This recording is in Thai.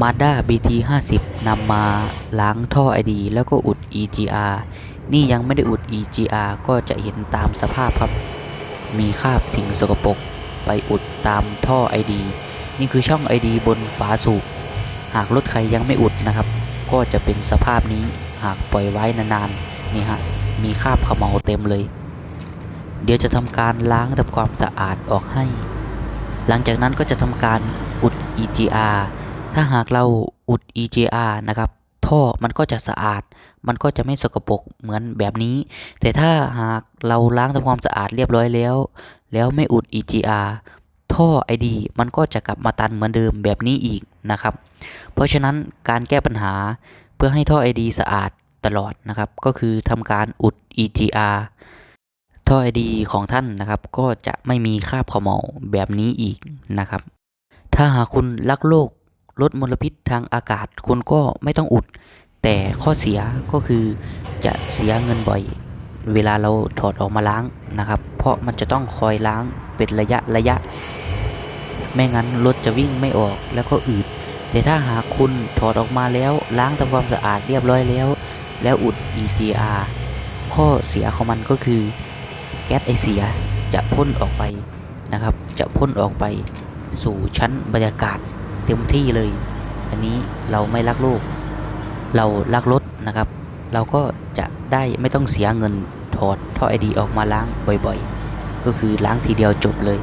Mazda BT 50 นำมาล้างท่อ ID แล้วก็อุด EGR นี่ยังไม่ได้อุด EGR ก็จะเห็นตามสภาพครับ มีคราบสิ่งสกปรกไปอุดตามท่อ ID นี่คือช่อง ID บนฝาสูบ หากรถใครยังไม่อุดนะครับ ก็จะเป็นสภาพนี้หากปล่อยไว้นานๆ นี่ฮะ มีคราบเขมเหลาเต็มเลย เดี๋ยวจะทำการล้างทำความสะอาดออกให้ หลังจากนั้นก็จะทำการอุด EGR ถ้าหากเราอุด EGR นะครับท่อมันก็จะสะอาด มันก็จะไม่สกปรกเหมือนแบบนี้ แต่ถ้าหากเราล้างทำความสะอาดเรียบร้อยแล้ว แล้วไม่อุด EGR ท่อ ID มันก็จะกลับมาตันเหมือนเดิมแบบนี้อีกนะครับ เพราะฉะนั้นการแก้ปัญหาเพื่อให้ท่อ ID สะอาดตลอดนะครับ ก็คือทำการอุด EGR ท่อ ID ของท่านนะครับ ก็จะไม่มีคราบขมเหลาแบบนี้อีกนะครับ ถ้าหากคุณรักโลก ลดมลพิษทางอากาศคุณก็ไม่ต้องอุด แต่ข้อเสียก็คือจะเสียเงินบ่อย เวลาเราถอดออกมาล้างนะครับ เพราะมันจะต้องคอยล้างเป็นระยะระยะ ไม่งั้นรถจะวิ่งไม่ออกแล้วก็อืด แต่ถ้าหากคุณถอดออกมาแล้วล้างทำความสะอาดเรียบร้อยแล้ว แล้วอุด EGR ข้อเสียของมันก็คือแก๊สไอเสียจะพ่นออกไปนะครับ จะพ่นออกไปสู่ชั้นบรรยากาศ เต็มที่เลย อันนี้เราไม่รักลูก เรารักรถนะครับ เราก็จะได้ไม่ต้องเสียเงินถอดท่อไอดีออกมาล้างบ่อยๆ ก็คือล้างทีเดียวจบเลย